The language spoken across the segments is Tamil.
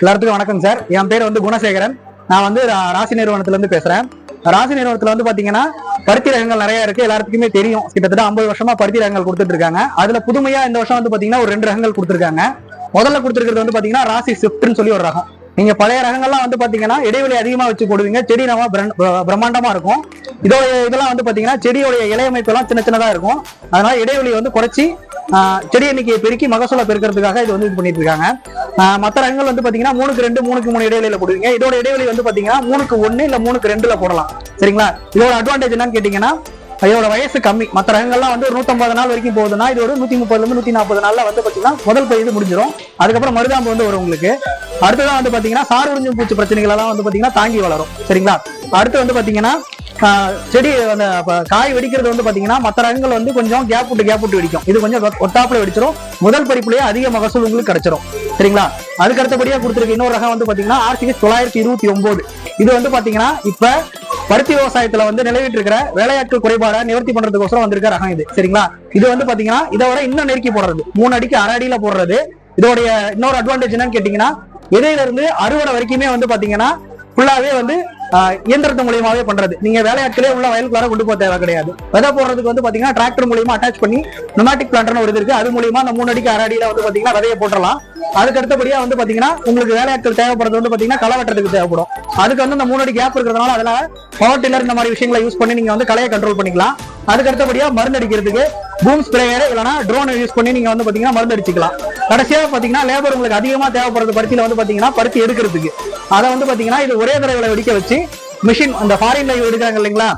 எல்லாத்துக்கும் வணக்கம் சார். என் பேர் வந்து குணசேகரன். நான் வந்து ரா- ராசி நிறுவனத்துல இருந்து பேசுறேன். ராசி நிறுவனத்துல வந்து பாத்தீங்கன்னா பருத்தி ரகங்கள் நிறைய இருக்கு. எல்லாத்துக்குமே தெரியும். கிட்டத்தட்ட ஐம்பது வருஷமா பருத்தி ரகங்கள் கொடுத்துட்டு இருக்காங்க. அதுல புதுமையா இந்த வருஷம் வந்து பாத்தீங்கன்னா ஒரு ரெண்டு ரகங்கள் கொடுத்துருக்காங்க. முதல்ல கொடுத்துருக்கிறது வந்து பாத்தீங்கன்னா ராசி ஸ்விஃப்ட்னு சொல்லி ஒரு ரகம். நீங்க பழைய ரகங்கள்லாம் வந்து பாத்தீங்கன்னா இடைவெளி அதிகமா வச்சு போடுவீங்க. செடி நம்ம பிர- பிரம்மாண்டமா இருக்கும். இதோட இதெல்லாம் வந்து பாத்தீங்கன்னா செடியோடைய இலையமைப்பெல்லாம் எல்லாம் சின்ன சின்னதா இருக்கும். அதனால இடைவெளி வந்து குறைச்சி செடி எண்ணிக்கையை பெருக்கி மகசூலை பெருக்கிறதுக்காக இது வந்து இது பண்ணிட்டு இருக்காங்க. மற்ற மத்த ரகங்கள் வந்து பாத்தீங்கன்னா மூணுக்கு ரெண்டு மூணுக்கு மூணு இடைவெளியில போடுவீங்க. இதோட இடைவெளி வந்து பாத்தீங்கன்னா மூணுக்கு ஒண்ணு இல்ல மூணுக்கு ரெண்டுல போடலாம். சரிங்களா? இதோட அட்வான்டேஜ் என்னன்னு கேட்டீங்கன்னா இதோட வயசு கம்மி. மத்த ரகங்கள்லாம் வந்து ஒரு நூத்தம்பது நாள் வரைக்கும் போகுதுன்னா இது ஒரு நூத்தி முப்பதுல இருந்து நூத்தி நாற்பது நாள்ல வந்து பாத்தீங்கன்னா முதல் பயிர் முடிஞ்சிடும் அதுக்கப்புறம் மருதாம்பு வந்து வரும் உங்களுக்கு. அடுத்ததான் வந்து பாத்தீங்கன்னா சார் உறிஞ்சும் பூச்சி பிரச்சனைகள் எல்லாம் வந்து பாத்தீங்கன்னா தாங்கி வளரும். சரிங்களா? அடுத்து வந்து பாத்தீங்கன்னா செடி அந்த காய் வெடிக்கிறது வந்து பாத்தீங்கன்னா மற்ற ரகங்கள் வந்து கொஞ்சம் கேப் விட்டு கேப் விட்டு வெடிக்கும். இது கொஞ்சம் ஒட்டாப்புல வெடிச்சிடும் முதல் படிப்புலயே அதிக மகசூல் உங்களுக்கு கிடைச்சிரும். சரிங்களா? அதுக்கு அடுத்தபடியா கொடுத்துருக்க இன்னொரு ரகம் வந்து பாத்தீங்கன்னா ஆர்சிஎஸ் தொள்ளாயிரத்தி இருபத்தி ஒன்பது இது வந்து பாத்தீங்கன்னா இப்ப பருத்தி விவசாயத்துல வந்து நிலவிட்டு இருக்கிற வேலையாட்கள் குறைபாடை நிவர்த்தி பண்றதுக்கோசரம் வந்திருக்க ரகம் இது. சரிங்களா? இது வந்து பாத்தீங்கன்னா இதை விட இன்னும் நெருக்கி போடுறது. மூணு அடிக்கு அரை அடியில போடுறது. இதோடைய இன்னொரு அட்வான்டேஜ் என்னன்னு கேட்டீங்கன்னா இடையில இருந்து அறுவடை வரைக்குமே வந்து பாத்தீங்கன்னா ஃபுல்லாவே வந்து இயந்திரத்து மூலியமாவே பண்றது. நீங்க வேலையாட்களே உள்ள வயலுக்குள்ளார கொண்டு போக தேவை கிடையாது. விதை போடுறதுக்கு வந்து பாத்தீங்கன்னா டிராக்டர் மூலியமா அட்டாச் பண்ணி நொமாட்டிக் பிளான்ட்னு ஒரு இது இருக்கு. அது மூலியமா அந்த மூணு அடிக்கு அரை அடியில வந்து பாத்தீங்கன்னா விதையை போட்டுடலாம் அதுக்கு அடுத்தபடியா வந்து பாத்தீங்கன்னா உங்களுக்கு வேலையாட்கள் தேவைப்படுறது வந்து பாத்தீங்கன்னா களை வெட்டுறதுக்கு தேவைப்படும். அதுக்கு வந்து அந்த மூணு அடி கேப் இருக்கிறதுனால அதுல பவர் டில்லர் இந்த மாதிரி விஷயங்களை யூஸ் பண்ணி நீங்க வந்து களையை கண்ட்ரோல் பண்ணிக்கலாம். அதுக்கு அடுத்தபடியா மருந்து அடிக்கிறதுக்கு பூம் ஸ்ப்ரேயர் இல்லைன்னா ட்ரோன் யூஸ் பண்ணி நீங்க வந்து பாத்தீங்கன்னா மருந்து அடிச்சுக்கலாம். கடைசியா பாத்தீங்கன்னா லேபர் உங்களுக்கு அதிகமா தேவைப்படுறது பருத்தியில வந்து பாத்தீங்கன்னா பருத்தி எடுக்கிறதுக்கு. அதை வந்து பாத்தீங்கன்னா இது ஒரே தடவை வெடிக்க வச்சு மிஷின் அந்த ஃபாரின்ல எடுக்கிறாங்க இல்லைங்களா?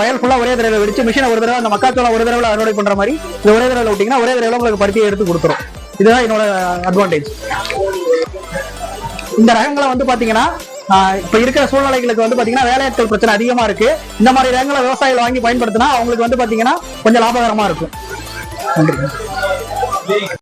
வயல் ஃபுல்லா ஒரே தடவை வெடிச்சு மிஷினை ஒரு தடவை அந்த மக்காச்சோளம் ஒரு தடவை அறுவடை பண்ற மாதிரி இது ஒரே தடவை விட்டீங்கன்னா ஒரே தடவை உங்களுக்கு பருத்தியை எடுத்து கொடுத்துரும். இதுதான் என்னோட அட்வான்டேஜ் இந்த ரகங்களை வந்து பாத்தீங்கன்னா இப்ப இருக்கிற சூழ்நிலைகளுக்கு வந்து பாத்தீங்கன்னா வேலையாட்கள் பிரச்சனை அதிகமா இருக்கு. இந்த மாதிரி இடங்களை விவசாயிகள் வாங்கி பயன்படுத்தினா அவங்களுக்கு வந்து பாத்தீங்கன்னா கொஞ்சம் லாபகரமா இருக்கும். நன்றி.